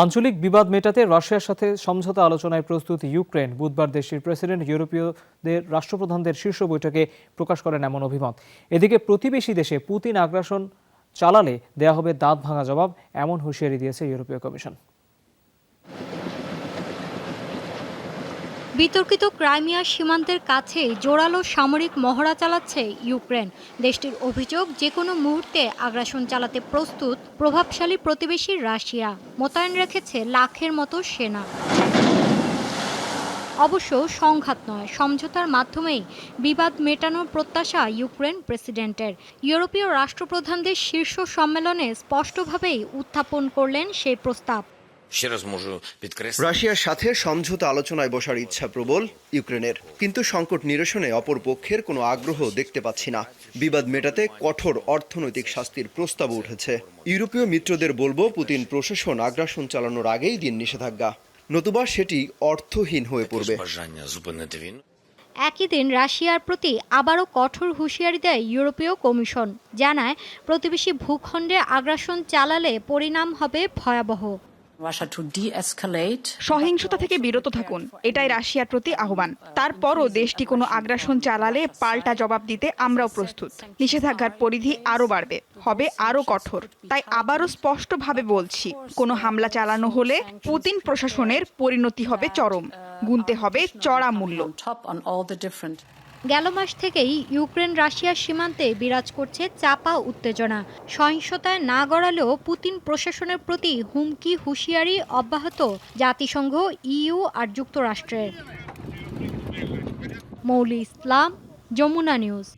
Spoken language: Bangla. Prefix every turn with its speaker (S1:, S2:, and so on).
S1: আঞ্চলিক বিবাদ মেটাতে রাশিয়ার সাথে সমঝোতা আলোচনায় প্রস্তুত ইউক্রেন। বুধবার দেশটির প্রেসিডেন্ট ইউরোপীয়দের রাষ্ট্রপ্রধানদের শীর্ষ বৈঠকে প্রকাশ করেন এমন অভিমত। এদিকে প্রতিবেশী দেশে পুতিন আগ্রাসন চালালে দেয়া হবে দাঁত ভাঙা জবাব, এমন হুঁশিয়ারি দিয়েছে ইউরোপীয় কমিশন।
S2: বিতর্কিত ক্রাইমিয়া সীমান্তের কাছেই জোরালো সামরিক মহড়া চালাচ্ছে ইউক্রেন। দেশটির অভিযোগ যে কোনো মুহূর্তে আগ্রাসন চালাতে প্রস্তুত প্রভাবশালী প্রতিবেশী রাশিয়া। মোতায়েন রেখেছে লাখের মতো সেনা। অবশ্য সংঘাত নয়, সমঝোতার মাধ্যমেই বিবাদ মেটানোর প্রত্যাশা ইউক্রেন প্রেসিডেন্টের। ইউরোপীয় রাষ্ট্রপ্রধানদের শীর্ষ সম্মেলনে স্পষ্টভাবেই উত্থাপন করলেন সেই প্রস্তাব।
S3: রাশিয়ার সাথে সমঝোতা আলোচনায় বসার ইচ্ছা প্রবল ইউক্রেনের। কিন্তু সংকট নিরসনে অপর পক্ষের কোনো আগ্রহ দেখতে পাচ্ছি না। বিবাদ মেটাতে কঠোর অর্থনৈতিক শাস্তির প্রস্তাব উঠেছে। ইউরোপীয় মিত্রদের বলব পুতিন প্রশাসন আগ্রাসন চালানোর আগেই দিন নিষেধাজ্ঞা। নতুবা সেটি অর্থহীন হয়ে পড়বে।
S2: একই দিন রাশিয়ার প্রতি আবারও কঠোর হুঁশিয়ারি দেয় ইউরোপীয় কমিশন জানায় প্রতিবেশী ভূখণ্ডে আগ্রাসন চালালে পরিণাম হবে ভয়াবহ।
S4: সহিংসতা থেকে বিরত থাকুন। এটাই রাশিয়ার প্রতি আহ্বান। তারপরও দেশটি কোনো আগ্রাসন চালালে পাল্টা জবাব দিতে আমরাও প্রস্তুত। নিষেধাজ্ঞার পরিধি আরও বাড়বে। হবে আরও কঠোর। তাই আবারও স্পষ্টভাবে বলছি কোনো হামলা চালানো হলে পুতিন প্রশাসনের পরিণতি হবে চরম। গুনতে হবে চড়া মূল্য।
S2: গেল মাস থেকেই ইউক্রেন রাশিয়ার সীমান্তে বিরাজ করছে চাপা উত্তেজনা। সহিংসতায় না গড়ালেও পুতিন প্রশাসনের প্রতি হুমকি, হুঁশিয়ারি অব্যাহত জাতিসংঘ ইউ আর যুক্তরাষ্ট্রের। মৌলি ইসলাম, যমুনা নিউজ।